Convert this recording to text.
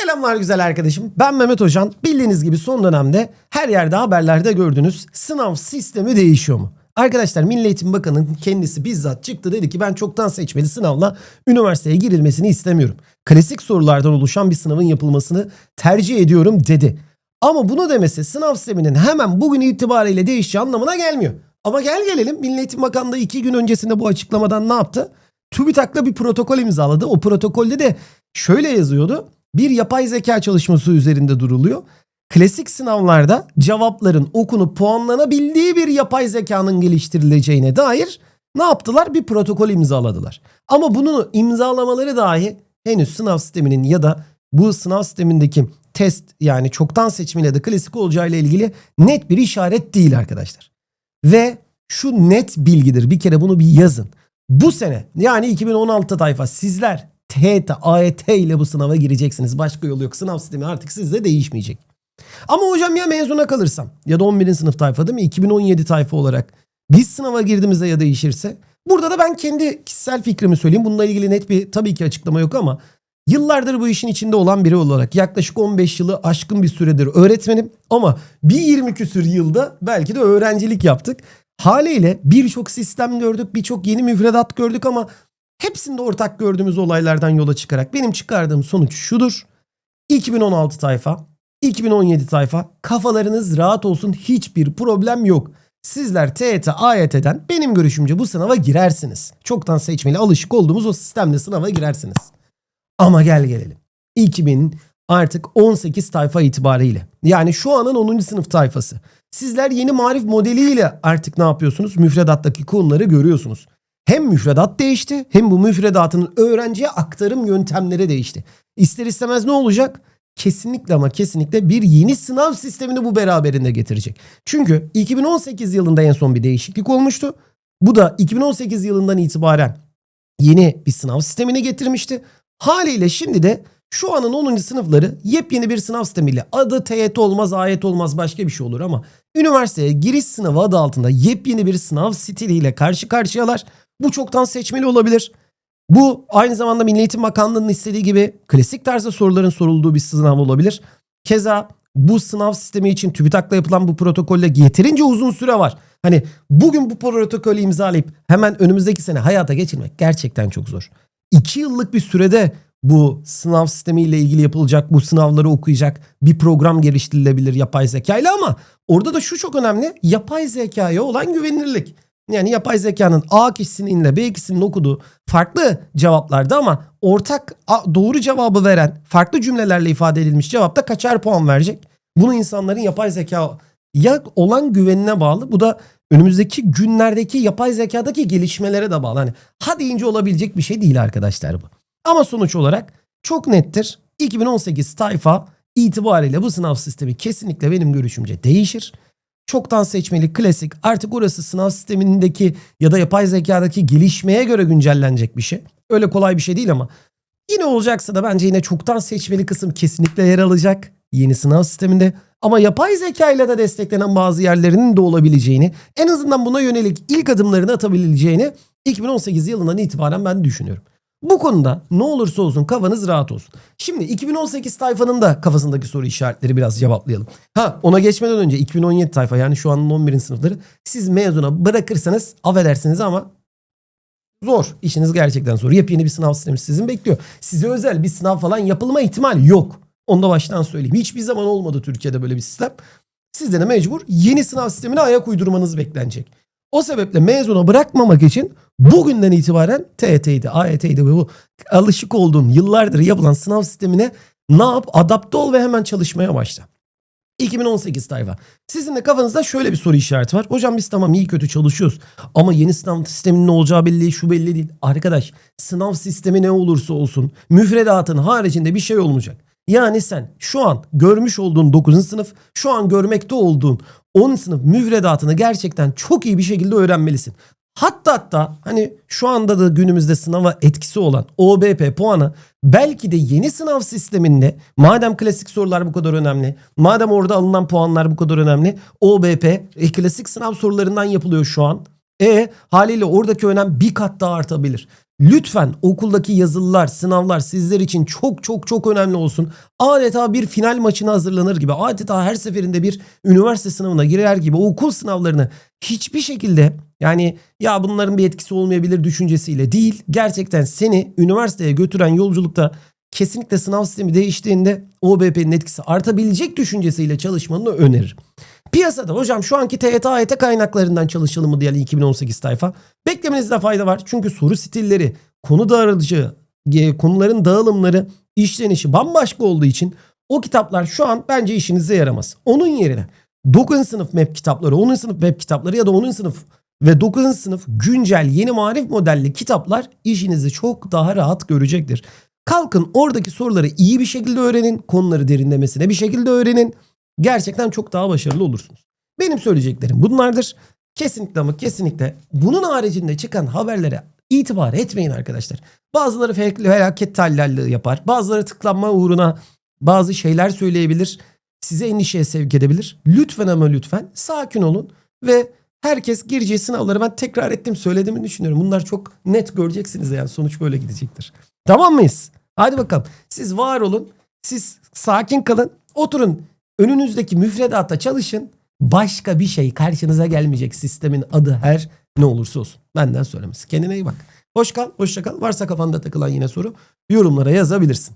Selamlar güzel arkadaşım. Ben Mehmet Hocan. Bildiğiniz gibi son dönemde her yerde haberlerde gördünüz. Sınav sistemi değişiyor mu? Arkadaşlar Milli Eğitim Bakanı'nın kendisi bizzat çıktı dedi ki ben çoktan seçmeli sınavla üniversiteye girilmesini istemiyorum. Klasik sorulardan oluşan bir sınavın yapılmasını tercih ediyorum dedi. Ama bunu demesi sınav sisteminin hemen bugün itibariyle değişeceği anlamına gelmiyor. Ama gel gelelim Milli Eğitim Bakanı da iki gün öncesinde bu açıklamadan ne yaptı? TÜBİTAK'la bir protokol imzaladı. O protokolde de şöyle yazıyordu. Bir yapay zeka çalışması üzerinde duruluyor. Klasik sınavlarda cevapların okunup puanlanabildiği bir yapay zekanın geliştirileceğine dair ne yaptılar? Bir protokol imzaladılar. Ama bunu imzalamaları dahi henüz sınav sisteminin ya da bu sınav sistemindeki test yani çoktan ya da klasik olacağıyla ilgili net bir işaret değil arkadaşlar. Ve şu net bilgidir. Bir kere bunu bir yazın. Bu sene yani 2016 tayfa sizler TET, AET ile bu sınava gireceksiniz. Başka yolu yok. Sınav sistemi artık sizde değişmeyecek. Ama hocam ya mezuna kalırsam ya da 11. sınıf tayfa değil mi? 2017 tayfa olarak biz sınava girdiğimizde ya değişirse. Burada da ben kendi kişisel fikrimi söyleyeyim. Bununla ilgili net bir tabii ki açıklama yok ama yıllardır bu işin içinde olan biri olarak yaklaşık 15 yılı aşkın bir süredir öğretmenim ama bir 20 küsür yılda belki de öğrencilik yaptık. Haliyle birçok sistem gördük, birçok yeni müfredat gördük ama hepsinde ortak gördüğümüz olaylardan yola çıkarak benim çıkardığım sonuç şudur. 2016 tayfa, 2017 tayfa kafalarınız rahat olsun hiçbir problem yok. Sizler TET, AYT'den benim görüşümce bu sınava girersiniz. Çoktan seçmeli alışık olduğumuz o sistemle sınava girersiniz. Ama gel gelelim. 2000 artık 18 tayfa itibariyle. Yani şu anın 10. sınıf tayfası. Sizler yeni marif modeliyle artık ne yapıyorsunuz? Müfredattaki konuları görüyorsunuz. Hem müfredat değişti hem bu müfredatın öğrenciye aktarım yöntemleri değişti. İster istemez ne olacak? Kesinlikle ama kesinlikle bir yeni sınav sistemini bu beraberinde getirecek. Çünkü 2018 yılında en son bir değişiklik olmuştu. Bu da 2018 yılından itibaren yeni bir sınav sistemini getirmişti. Haliyle şimdi de şu anın 10. sınıfları yepyeni bir sınav sistemiyle adı TYT olmaz, AYT olmaz başka bir şey olur ama üniversiteye giriş sınavı adı altında yepyeni bir sınav stiliyle karşı karşıyalar. Bu çoktan seçmeli olabilir. Bu aynı zamanda Milli Eğitim Bakanlığı'nın istediği gibi klasik tarzda soruların sorulduğu bir sınav olabilir. Keza bu sınav sistemi için TÜBİTAK'la yapılan bu protokolle yeterince uzun süre var. Hani bugün bu protokolü imzalayıp hemen önümüzdeki sene hayata geçirmek gerçekten çok zor. İki yıllık bir sürede bu sınav sistemiyle ilgili yapılacak, bu sınavları okuyacak bir program geliştirilebilir yapay zeka ile ama orada da şu çok önemli. Yapay zekaya olan güvenilirlik. Yani yapay zekanın A kişisinin B kişisinin okuduğu farklı cevaplarda ama ortak doğru cevabı veren farklı cümlelerle ifade edilmiş cevapta kaçar puan verecek? Bunu insanların yapay zeka ya olan güvenine bağlı. Bu da önümüzdeki günlerdeki yapay zekadaki gelişmelere de bağlı. Hani ha deyince olabilecek bir şey değil arkadaşlar bu. Ama sonuç olarak çok nettir. 2018 tayfa itibariyle bu sınav sistemi kesinlikle benim görüşümce değişir. Çoktan seçmeli klasik artık orası sınav sistemindeki ya da yapay zekadaki gelişmeye göre güncellenecek bir şey. Öyle kolay bir şey değil ama yine olacaksa da bence yine çoktan seçmeli kısım kesinlikle yer alacak yeni sınav sisteminde. Ama yapay zeka ile de desteklenen bazı yerlerinin de olabileceğini, en azından buna yönelik ilk adımlarını atabileceğini 2018 yılından itibaren ben düşünüyorum. Bu konuda ne olursa olsun kafanız rahat olsun. Şimdi 2018 tayfanın da kafasındaki soru işaretleri biraz cevaplayalım. Ha ona geçmeden önce 2017 tayfa yani şu anın 11. sınıfları siz mezuna bırakırsanız affedersiniz ama zor. İşiniz gerçekten zor. Yepyeni bir sınav sistemi sizin bekliyor. Size özel bir sınav falan yapılma ihtimali yok. Onu da baştan söyleyeyim. Hiçbir zaman olmadı Türkiye'de böyle bir sistem. Sizde de mecbur yeni sınav sistemine ayak uydurmanız beklenecek. O sebeple mezuna bırakmamak için bugünden itibaren TET'ydi, AYT'ydi ve bu alışık olduğun yıllardır yapılan sınav sistemine ne yap? Adapte ol ve hemen çalışmaya başla. 2018 tayfa. Sizin de kafanızda şöyle bir soru işareti var. Hocam biz tamam iyi kötü çalışıyoruz. Ama yeni sınav sisteminin ne olacağı belli, şu belli değil. Arkadaş sınav sistemi ne olursa olsun müfredatın haricinde bir şey olmayacak. Yani sen şu an görmüş olduğun 9. sınıf, şu an görmekte olduğun 10. sınıf müfredatını gerçekten çok iyi bir şekilde öğrenmelisin. Hatta hatta hani şu anda da günümüzde sınava etkisi olan OBP puanı belki de yeni sınav sisteminde madem klasik sorular bu kadar önemli, madem orada alınan puanlar bu kadar önemli, OBP e, klasik sınav sorularından yapılıyor şu an. E haliyle oradaki önem bir kat daha artabilir. Lütfen okuldaki yazılılar, sınavlar sizler için çok çok çok önemli olsun. Adeta bir final maçına hazırlanır gibi, adeta her seferinde bir üniversite sınavına girer gibi okul sınavlarını hiçbir şekilde yani ya bunların bir etkisi olmayabilir düşüncesiyle değil. Gerçekten seni üniversiteye götüren yolculukta kesinlikle sınav sistemi değiştiğinde OBP'nin etkisi artabilecek düşüncesiyle çalışmanı öneririm. Piyasada hocam şu anki TYT AYT kaynaklarından çalışalım mı diye 2018 tayfa. Beklemenizde fayda var. Çünkü soru stilleri, konu dağarıcı, e, konuların dağılımları, işlenişi bambaşka olduğu için o kitaplar şu an bence işinize yaramaz. Onun yerine 9. sınıf map kitapları, 10. sınıf map kitapları ya da 10. sınıf ve 9. sınıf güncel yeni marif modelli kitaplar işinizi çok daha rahat görecektir. Kalkın oradaki soruları iyi bir şekilde öğrenin. Konuları derinlemesine bir şekilde öğrenin. Gerçekten çok daha başarılı olursunuz. Benim söyleyeceklerim bunlardır. Kesinlikle ama kesinlikle bunun haricinde çıkan haberlere itibar etmeyin arkadaşlar. Bazıları felaket tellallığı yapar. Bazıları tıklanma uğruna bazı şeyler söyleyebilir. Size endişeye sevk edebilir. Lütfen ama lütfen sakin olun ve herkes gireceği sınavları ben tekrar ettim söylediğimi düşünüyorum. Bunlar çok net göreceksiniz yani sonuç böyle gidecektir. Tamam mıyız? Hadi bakalım. Siz var olun. Siz sakin kalın. Oturun. Önünüzdeki müfredatta çalışın. Başka bir şey karşınıza gelmeyecek sistemin adı her ne olursa olsun. Benden söylemesi. Kendine iyi bak. Hoş kal, hoşça kal. Varsa kafanda takılan yine soru yorumlara yazabilirsin.